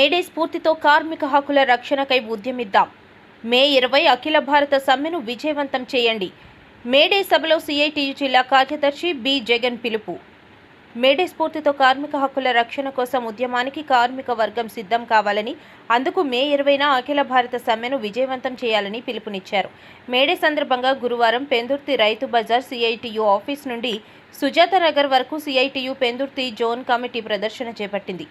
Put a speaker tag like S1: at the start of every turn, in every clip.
S1: May Day స్ఫూర్తితో కార్మిక హక్కుల రక్షణకై ఉద్యమిద్దాం. మే ఇరవై అఖిల భారత సమ్మెను విజయవంతం చేయండి. మేడే సభలో సిఐటియు జిల్లా కార్యదర్శి బి. జగన్ పిలుపు. మేడే స్ఫూర్తితో కార్మిక హక్కుల రక్షణ కోసం ఉద్యమానికి కార్మిక వర్గం సిద్ధం కావాలని అందుకు మే ఇరవైన అఖిల భారత సమ్మెను విజయవంతం చేయాలని పిలుపునిచ్చారు. మేడే సందర్భంగా గురువారం పెందుర్తి రైతు బజార్ సిఐటియు ఆఫీస్ నుండి సుజాత నగర్ వరకు సిఐటియు పెందుర్తి జోన్ కమిటీ ప్రదర్శన చేపట్టింది.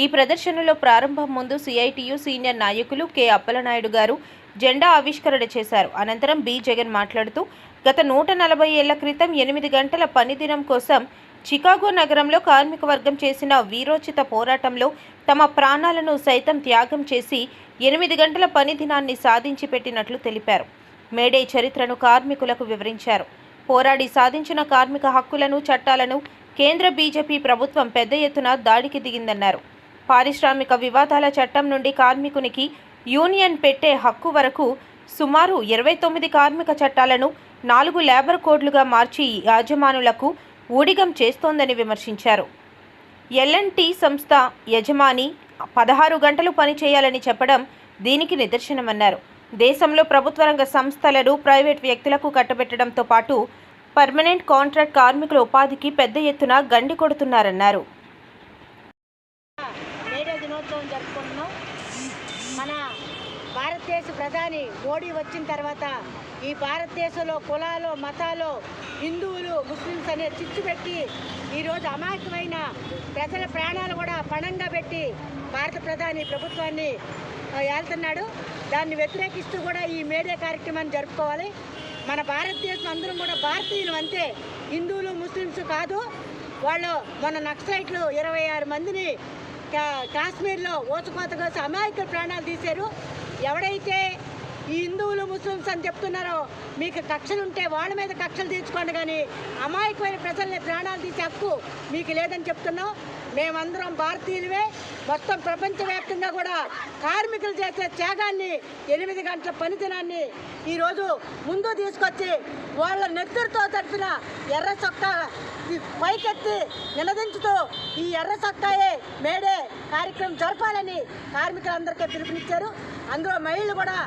S1: ఈ ప్రదర్శనలో ప్రారంభం ముందు సిఐటియు సీనియర్ నాయకులు కె అప్పలనాయుడు గారు జెండా ఆవిష్కరణ చేశారు. అనంతరం బి జగన్ మాట్లాడుతూ గత నూట నలభై ఏళ్ళ క్రితం ఎనిమిది గంటల పనిదినం కోసం చికాగో నగరంలో కార్మిక వర్గం చేసిన వీరోచిత పోరాటంలో తమ ప్రాణాలను సైతం త్యాగం చేసి ఎనిమిది గంటల పని దినాన్ని సాధించి పెట్టినట్లు తెలిపారు. మేడే చరిత్రను కార్మికులకు వివరించారు. పోరాడి సాధించిన కార్మిక హక్కులను చట్టాలను కేంద్ర బీజేపీ ప్రభుత్వం పెద్ద ఎత్తున దాడికి దిగిందన్నారు. పారిశ్రామిక వివాదాల చట్టం నుండి కార్మికునికి యూనియన్ పెట్టే హక్కు వరకు సుమారు ఇరవై తొమ్మిది కార్మిక చట్టాలను నాలుగు లేబర్ కోడ్లుగా మార్చి యాజమానులకు ఊడిగం చేస్తోందని విమర్శించారు. ఎల్ఎన్టీ సంస్థ యజమాని పదహారు గంటలు పనిచేయాలని చెప్పడం దీనికి నిదర్శనమన్నారు. దేశంలో ప్రభుత్వ రంగ సంస్థలను ప్రైవేట్ వ్యక్తులకు కట్టబెట్టడంతో పాటు పర్మనెంట్ కాంట్రాక్ట్ కార్మికుల ఉపాధికి పెద్ద ఎత్తున గండి కొడుతున్నారన్నారు
S2: మేడే దినోత్సవం జరుపుకుంటున్నాం మన భారతదేశ ప్రధాని మోడీ వచ్చిన తర్వాత ఈ భారతదేశంలో కులాలు మతాలు హిందువులు ముస్లిమ్స్ అనే చిచ్చు పెట్టి ఈరోజు అమాయకమైన ప్రజల ప్రాణాలు కూడా పణంగా పెట్టి భారత ప్రధాని ప్రభుత్వాన్ని ఆ, ఏళ్తున్నాడు. దాన్ని వ్యతిరేకిస్తూ కూడా ఈ మేడే కార్యక్రమాన్ని జరుపుకోవాలి. మన భారతదేశం అందరం కూడా భారతీయులు అంతే. హిందువులు ముస్లిమ్స్ కాదు. వాళ్ళు మన నక్సలైట్లు ఇరవై ఆరు మందిని కాశ్మీర్లో ఓచుకోత కోసి అమాయకుల ప్రాణాలు తీశారు. ఎవడైతే ఈ హిందువులు ముస్లిమ్స్ అని చెప్తున్నారో మీకు కక్షలు ఉంటే వాళ్ళ మీద కక్షలు తీర్చుకోండి కానీ అమాయకమైన ప్రజల్ని ప్రాణాలు తీసే హక్కు మీకు లేదని చెప్తున్నాం. మేమందరం భారతీయులవే మొత్తం ప్రపంచవ్యాప్తంగా కూడా కార్మికులు చేసే త్యాగాన్ని ఎనిమిది గంటల పనిదినాన్ని ఈరోజు ముందు తీసుకొచ్చి వాళ్ళ నెత్తురుతో తడిపిన ఎర్ర చొక్కా పైకెత్తి నిలదించుతూ ఈ ఎర్ర చొక్కాయే మేడే కార్యక్రమం జరపాలని కార్మికులందరికీ పిలుపునిచ్చారు. అందులో మహిళలు కూడా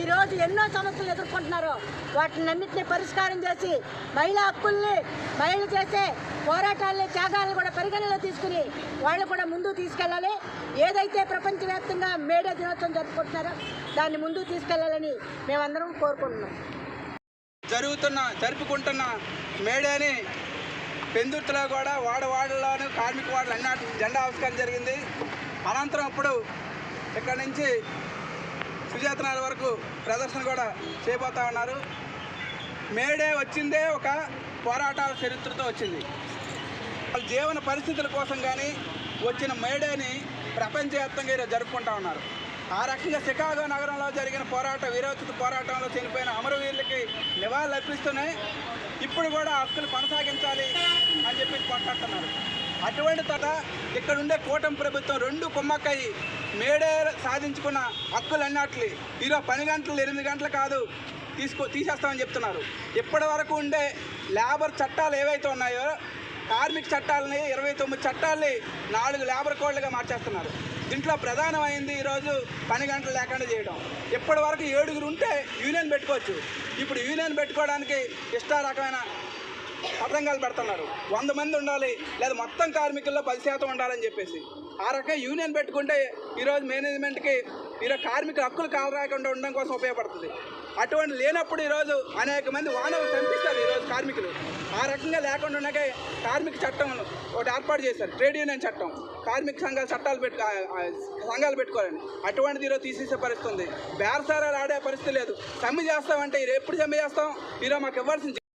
S2: ఈరోజు ఎన్నో సమస్యలు ఎదుర్కొంటున్నారు. వాటిని అన్నింటినీ పరిష్కారం చేసి మహిళా హక్కుల్ని మహిళలు చేసే పోరాటాలని త్యాగాలను కూడా పరిగణలో తీసుకుని వాళ్ళు కూడా ముందు తీసుకెళ్ళాలి. ఏదైతే ప్రపంచవ్యాప్తంగా మేడే దినోత్సవం జరుపుకుంటున్నారో దాన్ని ముందుకు తీసుకెళ్ళాలని మేమందరం కోరుకుంటున్నాం.
S3: జరుగుతున్న జరుపుకుంటున్న మేడేని పెందుర్తిలో కూడా వాడవాడలోను కార్మిక వాడలు అన్నట్టు జెండా ఆవిష్కరణ జరిగింది. అనంతరం ఇప్పుడు ఇక్కడ నుంచి సుజాతనాల వరకు ప్రదర్శన కూడా చేయబోతా ఉన్నారు. మేడే వచ్చిందే ఒక పోరాటాల చరిత్రతో వచ్చింది. వాళ్ళ జీవన పరిస్థితుల కోసం కానీ వచ్చిన మేడేని ప్రపంచవ్యాప్తంగా ఈరోజు జరుపుకుంటా ఉన్నారు. ఆ రకంగా చికాగో నగరంలో జరిగిన పోరాట వీరోచిత పోరాటంలో చనిపోయిన అమరవీరులకి నివాళులు అర్పిస్తూనే ఇప్పుడు కూడా హక్కులు కొనసాగించాలి అని చెప్పి కొట్లాడుతున్నారు. అటువంటి తట ఇక్కడ ఉండే కూటమి ప్రభుత్వం రెండు కుమ్మక్కయి మేడే సాధించుకున్న హక్కులు అన్నట్లు ఈరోజు పని గంటలు ఎనిమిది గంటలు కాదు తీసుకో తీసేస్తామని చెప్తున్నారు. ఇప్పటి వరకు ఉండే లేబర్ చట్టాలు ఏవైతే ఉన్నాయో కార్మిక చట్టాలని ఇరవై తొమ్మిది చట్టాలని నాలుగు లేబర్ కోడ్లుగా మార్చేస్తున్నారు. దీంట్లో ప్రధానమైంది ఈరోజు పని గంటలు లేకుండా చేయడం. ఇప్పటి వరకు ఏడుగురు ఉంటే యూనియన్ పెట్టుకోవచ్చు. ఇప్పుడు యూనియన్ పెట్టుకోవడానికి ఇష్ట రకమైన పతంగాలు పెడుతున్నారు. వంద మంది ఉండాలి లేదా మొత్తం కార్మికుల్లో పది శాతం ఉండాలని చెప్పేసి. ఆ రకంగా యూనియన్ పెట్టుకుంటే ఈరోజు మేనేజ్మెంట్కి ఈరోజు కార్మికుల హక్కులు కాలరాకుండా ఉండడం కోసం ఉపయోగపడుతుంది. అటువంటి లేనప్పుడు ఈరోజు అనేక మంది వానలు చంపిస్తారు ఈరోజు కార్మికులు. ఆ రకంగా లేకుండా ఉండగా కార్మిక చట్టం ఒకటి ఏర్పాటు చేశారు. ట్రేడ్ యూనియన్ చట్టం. కార్మిక సంఘాల చట్టాలు పెట్టు సంఘాలు పెట్టుకోవాలని. అటువంటిది ఈరోజు తీసేసే పరిస్థితి ఉంది. బేరసారాలు ఆడే పరిస్థితి లేదు. సమ్మె చేస్తామంటే ఈరోజు ఎప్పుడు సమ్మె చేస్తాం? ఈరోజు మాకు ఇవ్వాల్సిన